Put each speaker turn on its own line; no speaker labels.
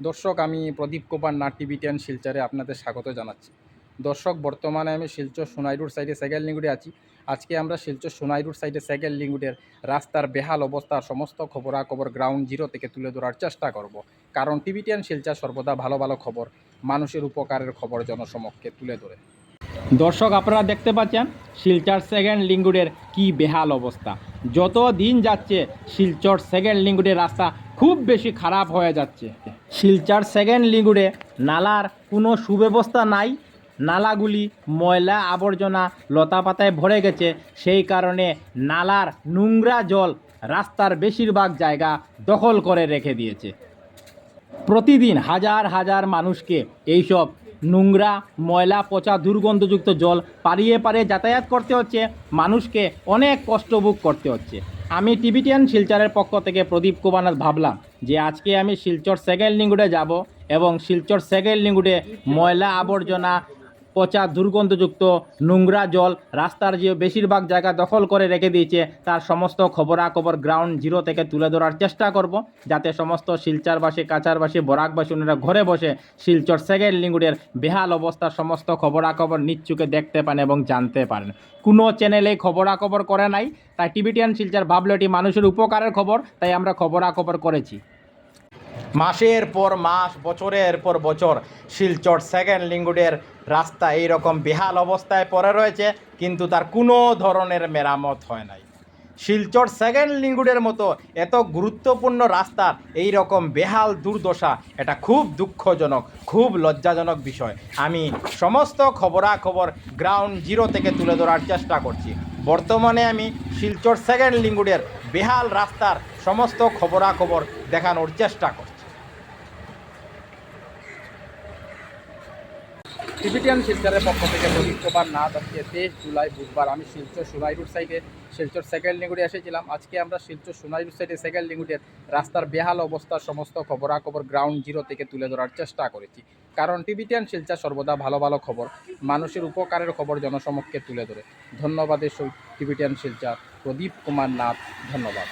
দর্শক, আমি প্রদীপ কুমার, নাট টিভি শিলচরে আপনাদের স্বাগত জানাচ্ছি। দর্শক, বর্তমানে আমি শিলচর সোনাইরুর সাইডে সেকেন্ড লিঙ্গুডে আছি। আজকে আমরা শিলচর সোনাইরুর সাইডে সেকেন্ড লিঙ্গুডের রাস্তার বেহাল অবস্থার সমস্ত খবরাখবর গ্রাউন্ড জিরো থেকে তুলে ধরার চেষ্টা করব। কারণ টিভি টেন সর্বদা ভালো ভালো খবর, মানুষের উপকারের খবর জনসমক্ষে তুলে ধরে। দর্শক, আপনারা দেখতে পাচ্ছেন শিলচর সেকেন্ড লিঙ্গুডের কি বেহাল অবস্থা। যত দিন যাচ্ছে, শিলচর সেকেন্ড লিঙ্গুডের রাস্তা খুব বেশি খারাপ হয়ে যাচ্ছে। শিলচর সেকেন্ড লিঙ্গুডে নালার কোনো সুব্যবস্থা নাই। নালাগুলি ময়লা আবর্জনা লতা পাতায় ভরে গেছে। সেই কারণে নালার নোংরা জল রাস্তার বেশিরভাগ জায়গা দখল করে রেখে দিয়েছে। প্রতিদিন হাজার হাজার মানুষকে এইসব নোংরা, ময়লা, পচা, দুর্গন্ধযুক্ত জল পারিয়ে পারিয়ে যাতায়াত করতে হচ্ছে। মানুষকে অনেক কষ্ট ভোগ করতে হচ্ছে। আমি টিবিটিয়ান শিলচরের পক্ষ থেকে প্রদীপ কুমার ভাবলাম যে আজকে আমি শিলচর সেকেন্ড লিঙ্গুডে যাব এবং শিলচর সেকেন্ড লিঙ্গুডে ময়লা আবর্জনা পচা দুর্গন্ধযুক্ত নোংরা জল রাস্তার যে বেশিরভাগ জায়গা দখল করে রেখে দিয়েছে, তার সমস্ত খবরাখবর গ্রাউন্ড জিরো থেকে তুলে ধরার চেষ্টা করব, যাতে সমস্ত শিলচারবাসী কাচারবাসী বরাকবাসী ওনারা ঘরে বসে শিলচর সেকেন্ড লিঙ্গুডের বেহাল অবস্থার সমস্ত খবরাখবর নিচ্ছুকে দেখতে পান এবং জানতে পারেন। কোনো চ্যানেলে খবরাখবর করে নাই, তাই টিভিটিয়ান শিলচার ভাবলো এটি মানুষের উপকারের খবর, তাই আমরা খবরাখবর করেছি। মাসের পর মাস, বছরের পর বছর শিলচর সেকেন্ড লিঙ্গুডের রাস্তা এই রকম বেহাল অবস্থায় পড়ে রয়েছে, কিন্তু তার কোনো ধরনের মেরামত হয় নাই। শিলচর সেকেন্ড লিঙ্গুডের মতো এত গুরুত্বপূর্ণ রাস্তার এই রকম বেহাল দুর্দশা, এটা খুব দুঃখজনক, খুব লজ্জাজনক বিষয়। আমি সমস্ত খবরাখবর গ্রাউন্ড জিরো থেকে তুলে ধরার চেষ্টা করছি। বর্তমানে আমি শিলচর সেকেন্ড লিঙ্গুডের বেহাল রাস্তার সমস্ত খবরাখবর দেখানোর চেষ্টা করছি। টিভিটিয়ান শিলচরের পক্ষ থেকে কুমার নাথ আজকে তেইশ জুলাই বুধবার আমি শিলচর সোনাই রুট সাইডে শিলচর সেকেন্ড লিঙ্গুডে এসেছিলাম। আজকে আমরা শিলচর সোনাই রুট সাইডে সেকেন্ড লিঙ্গুডের রাস্তার বেহাল অবস্থার সমস্ত খবরাখবর গ্রাউন্ড জিরো থেকে তুলে ধরার চেষ্টা করেছি। কারণ টিভিটিয়ান শিলচর সর্বদা ভালো ভালো খবর। মানুষের উপকারের খবর জনসমক্ষে তুলে ধরে। ধন্যবাদের সহিত টিভিটিয়ান শিলচর। প্রদীপ কুমার নাথ, ধন্যবাদ।